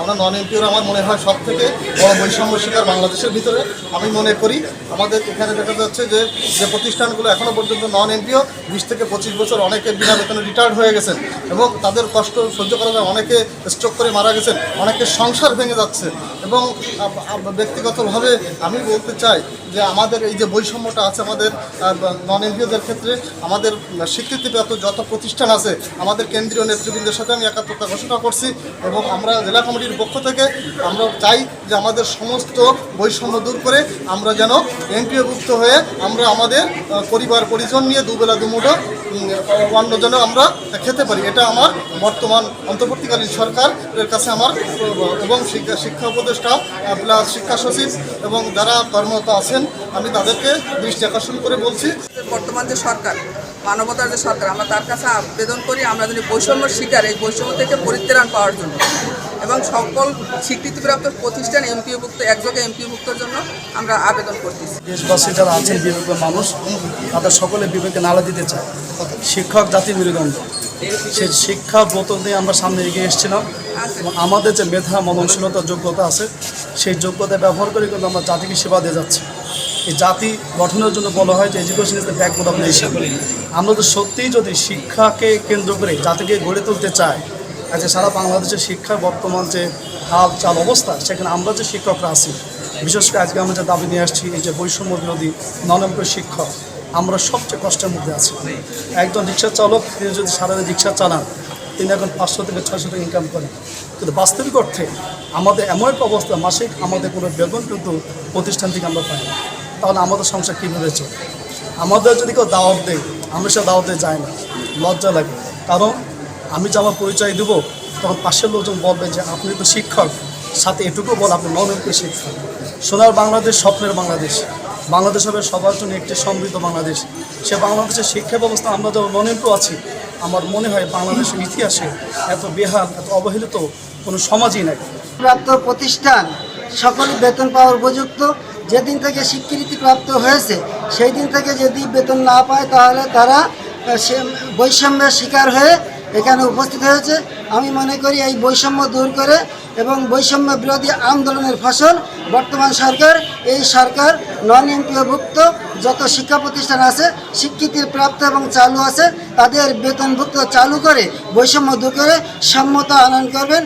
আমরা নন এমপিওর আমার মনে হয় সব থেকে বড় বৈষম্য শিকার বাংলাদেশের ভিতরে। আমি মনে করি আমাদের এখানে দেখা যাচ্ছে যে যে প্রতিষ্ঠানগুলো এখনও পর্যন্ত নন এমপিও বিশ থেকে পঁচিশ বছর অনেকে বিনা বেতনে রিটায়ার্ড হয়ে গেছেন এবং তাদের কষ্ট সহ্য করা যায় অনেকে স্ট্রোক করে মারা গেছেন অনেকে সংসার ভেঙে যাচ্ছে। এবং ব্যক্তিগতভাবে আমি বলতে চাই যে আমাদের এই যে বৈষম্যটা আছে আমাদের নন এনজিওদের ক্ষেত্রে আমাদের স্বীকৃতিপ্রাপ্ত যত প্রতিষ্ঠান আছে আমাদের কেন্দ্রীয় নেতৃবৃন্দের সাথে আমি একাত্মতা ঘোষণা করছি এবং আমরা জেলা কমিটির পক্ষ থেকে আমরা চাই যে আমাদের সমস্ত বৈষম্য দূর করে আমরা যেন এমপিওভুক্ত হয়ে আমরা আমাদের পরিবার পরিজন নিয়ে দুবেলা দুমুঠো উম, অন্ন যেন আমরা খেতে পারি। এটা আমার বর্তমান অন্তর্বর্তীকালীন সরকারের কাছে আমার এবং শিক্ষা শিক্ষা উপদেষ্টা প্লাস শিক্ষা সচিব এবং যারা কর্মরত আছেন আমি তাদেরকে দৃষ্টি আকর্ষণ করে বলছি। বর্তমান যে সরকার মানবতার যে সরকার আমরা তার কাছে আবেদন করি আমরা যদি বৈষম্য শিকার এই বৈষম্য থেকে পরিত্রাণ পাওয়ার জন্য। এবং সকল স্বীকৃতিপ্রাপ্ত প্রতিষ্ঠান এমপিওভুক্ত একযোগে এমপিওভুক্তর জন্য আমরা আবেদন করতেছি। দেশবাসী যারা আছেন বিবেক মানুষ তাদের সকলে বিবেকে নালা দিতে চায়। শিক্ষক জাতির মেরুদণ্ড। সেই শিক্ষা ব্রত নিয়ে আমরা সামনে এগিয়ে এসেছিলাম। আমাদের যে মেধা মননশীলতা যোগ্যতা আছে, সেই যোগ্যতা ব্যবহার করে কিন্তু আমরা জাতিকে সেবা দিয়ে যাচ্ছি। এই জাতি গঠনের জন্য বলা হয় যে education is the backbone of nation আমরা তো সত্যিই যদি শিক্ষাকে কেন্দ্র করে জাতিকে গড়ে তুলতে চাই আচ্ছা সারা বাংলাদেশের শিক্ষার বর্তমান যে হাল চাল অবস্থা, সেখানে আমরা যে শিক্ষকরা আছি, বিশেষ করে আজকে আমরা যে দাবি নিয়ে আসছি, এই যে বৈষম্য বিরোধী ননম্বর শিক্ষক আমরা সবচেয়ে কষ্টের মধ্যে আছি। একজন রিক্সা চালক, তিনি যদি সারাদিন রিক্সা চালান, তিনি এখন পাঁচশো থেকে ছয়শো টাকা ইনকাম করেন। কিন্তু বাস্তবিক অর্থে আমাদের এমন একটা অবস্থা, মাসিক আমাদের কোনো বেতন কিন্তু প্রতিষ্ঠান থেকে আমরা পাই না। তাহলে আমাদের সংসার কীভাবে চলে? আমাদের যদি কেউ দাওয়াত দেয়, আমরা সে দাওয়াতে যাই না। লজ্জা লাগে। কারণ আমি যে আমার পরিচয় দেবো, তখন পাশের লোকজন বলবে যে, আপনি তো শিক্ষক। সাথে এটুকু বল, আপনি ননকে শিক্ষক। সোনার বাংলাদেশ, স্বপ্নের বাংলাদেশ। বাংলাদেশ হবে সবার জন্য একটি সমৃদ্ধ বাংলাদেশ। সে বাংলাদেশের শিক্ষা ব্যবস্থা আমরা যখন ননেন্টু আছি, আমার মনে হয় বাংলাদেশের ইতিহাসে এত বেহাল, এত অবহেলিত কোনো সমাজই নাই। প্রাপ্ত প্রতিষ্ঠান সকল বেতন পাওয়ার উপযুক্ত। যেদিন থেকে স্বীকৃতি প্রাপ্ত হয়েছে সেই দিন থেকে যদি বেতন না পায়, তাহলে তারা সে বৈষম্যের শিকার হয়ে এখানে উপস্থিত হয়েছে। আমি মনে করি এই বৈষম্য দূর করে এবং বৈষম্য বিরোধী আন্দোলনের ফসল বর্তমান সরকার, এই সরকার নন এমপিওভুক্ত যত শিক্ষা প্রতিষ্ঠান আছে, স্বীকৃতির প্রাপ্ত এবং চালু আছে, তাদের বেতনভুক্ত চালু করে, বৈষম্য দূর করে, সম্মত আনয়ন করবেন।